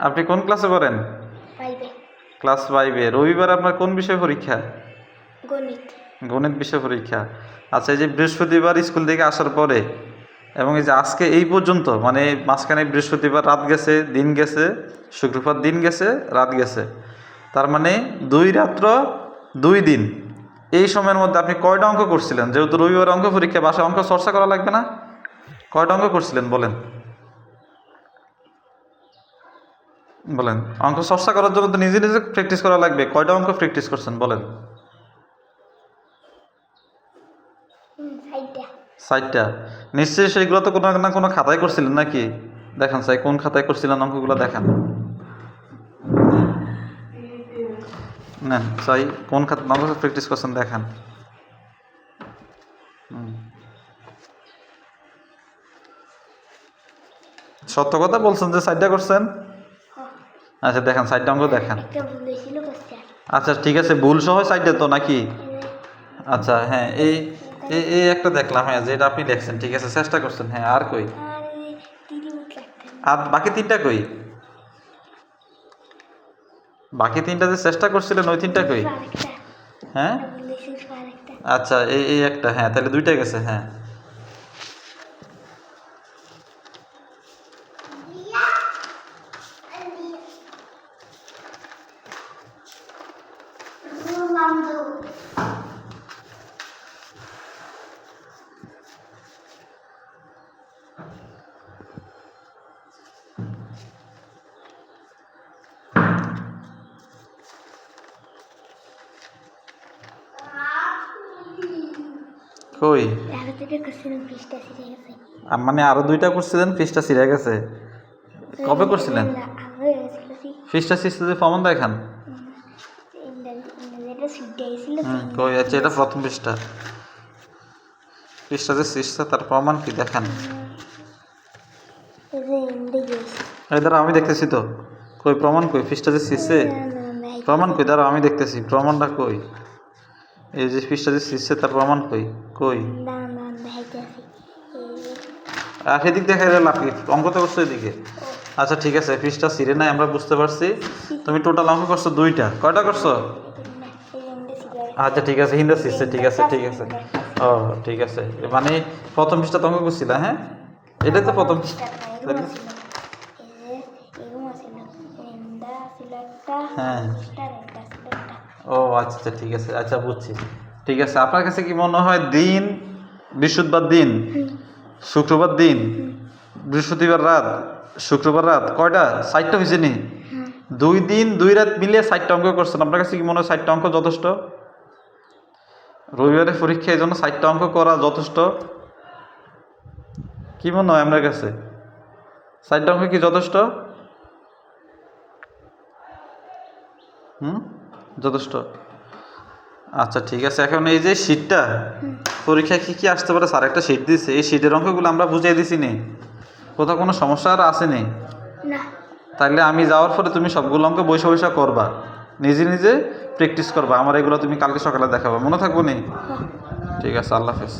আপনি কোন ক্লাসে পড়েন? ক্লাস ফাইভে রবিবার আপনার কোন বিষয় পরীক্ষা? গণিত। গণিত বিষয় পরীক্ষা। আচ্ছা এই যে বৃহস্পতিবার স্কুল থেকে আসার পরে এবং এই যে আজকে এই পর্যন্ত মানে মাঝখানে বৃহস্পতিবার রাত গেছে দিন গেছে শুক্রবার দিন গেছে রাত গেছে। তার মানে দুই রাত্র দুই দিন। এই সময়ের মধ্যে আপনি কয়টা অঙ্ক করছিলেন? যেহেতু রবিবার অঙ্ক পরীক্ষা বাসায় অঙ্ক চর্চা করা লাগবে না। কয়টা অঙ্ক করছিলেন বলেন? বলেন। অঙ্ক চর্চা করার জন্য তো নিজে নিজে প্র্যাকটিস করা লাগবে। কয়টা অঙ্ক প্র্যাকটিস করছেন বলেন? সাইটটা নিশ্চয়ই সেইগুলো তো কোনো না কোনো খাতায় করছিলেন নাকি? দেখান সাই কোন খাতায় করছিলেন অঙ্কগুলো দেখান। না সাই কোন খাতা অঙ্ক প্র্যাকটিস করছেন দেখান। সত্য কথা বলছেন যে সাইডটা করছেন? আচ্ছা দেখান সাইডটা অঙ্ক দেখান। আচ্ছা ঠিক আছে ভুল সহ সাইডে তো নাকি? আচ্ছা হ্যাঁ এই এই এই একটা দেখলাম হ্যাঁ যেটা আপনি দেখছেন ঠিক আছে চেষ্টা করছেন হ্যাঁ আর কই? আর বাকি তিনটা কই? বাকি তিনটা যে চেষ্টা করছিলেন ওই তিনটা কই? হ্যাঁ? আচ্ছা এই এই একটা হ্যাঁ তাহলে দুইটা গেছে হ্যাঁ। কই? পৃষ্ঠা মানে আরও দুইটা করছিলেন ফিসটা ছিঁড়ে গেছে। কবে করছিলেন? ফিসটা প্রমাণ দেখান যেটা হুম কই আচ্ছা এটা প্রথম পৃষ্ঠা পৃষ্ঠা যে ছিঁড়ছে তার প্রমাণ কি দেখান? এই দাঁড়া আমি দেখতেছি তো। কই প্রমাণ কই? ফিসটা যে না প্রমাণ কই? দাঁড়া আমি দেখতেছি। প্রমাণটা কই? এই যে ফিসটা যে ছিঁড়ছে তার প্রমাণ কই কই আর সেদিক দেখা গেলে লাভ অঙ্ক তো করছ এদিকে আচ্ছা ঠিক আছে ফিসটা ছিঁড়ে নাই আমরা বুঝতে পারছি তুমি টোটাল অঙ্ক করছ দুইটা কয়টা করছ আচ্ছা ঠিক আছে হিন্দা ছিঁড়ছে ঠিক আছে ঠিক আছে ও ঠিক আছে মানে প্রথম পৃষ্ঠা তো অঙ্ক করছিলা হ্যাঁ এটাই তো প্রথম? হ্যাঁ ও আচ্ছা ঠিক আছে। আচ্ছা বুঝছি। ঠিক আছে, আপনার কাছে কি মনে হয় দিন, বৃহস্পতিবার দিন, শুক্রবার দিন, বৃহস্পতিবার রাত, শুক্রবার রাত, কয়টা? ষাটটা হয়েছে নি? দুই দিন, দুই রাত মিলিয়ে ষাটটা অঙ্ক করছেন। আপনার কাছে কি মনে হয় ষাটটা অঙ্ক যথেষ্ট? রবিবারের পরীক্ষা এই জন্য ষাটটা অঙ্ক করা যথেষ্ট? কি মনে হয় আপনার কাছে? ষাটটা অঙ্ক কি যথেষ্ট? হুম? যথেষ্ট। আচ্ছা ঠিক আছে। এখন এই যে শীটটা পরীক্ষায় কী কী আসতে পারে? স্যার একটা শীট দিছে। এই শীটের অঙ্কগুলো আমরা বুঝিয়ে দিছি নি। কোথাও কোনো সমস্যা আর আসেনি নি? তাহলে আমি যাওয়ার পরে তুমি সবগুলো অঙ্ক বৈশা বৈশা করবা। নিজে নিজে প্র্যাকটিস করবা। আমার এগুলো তুমি কালকে সকালে দেখাবা। মনে থাকব নি? ঠিক আছে আল্লাহ হাফেজ।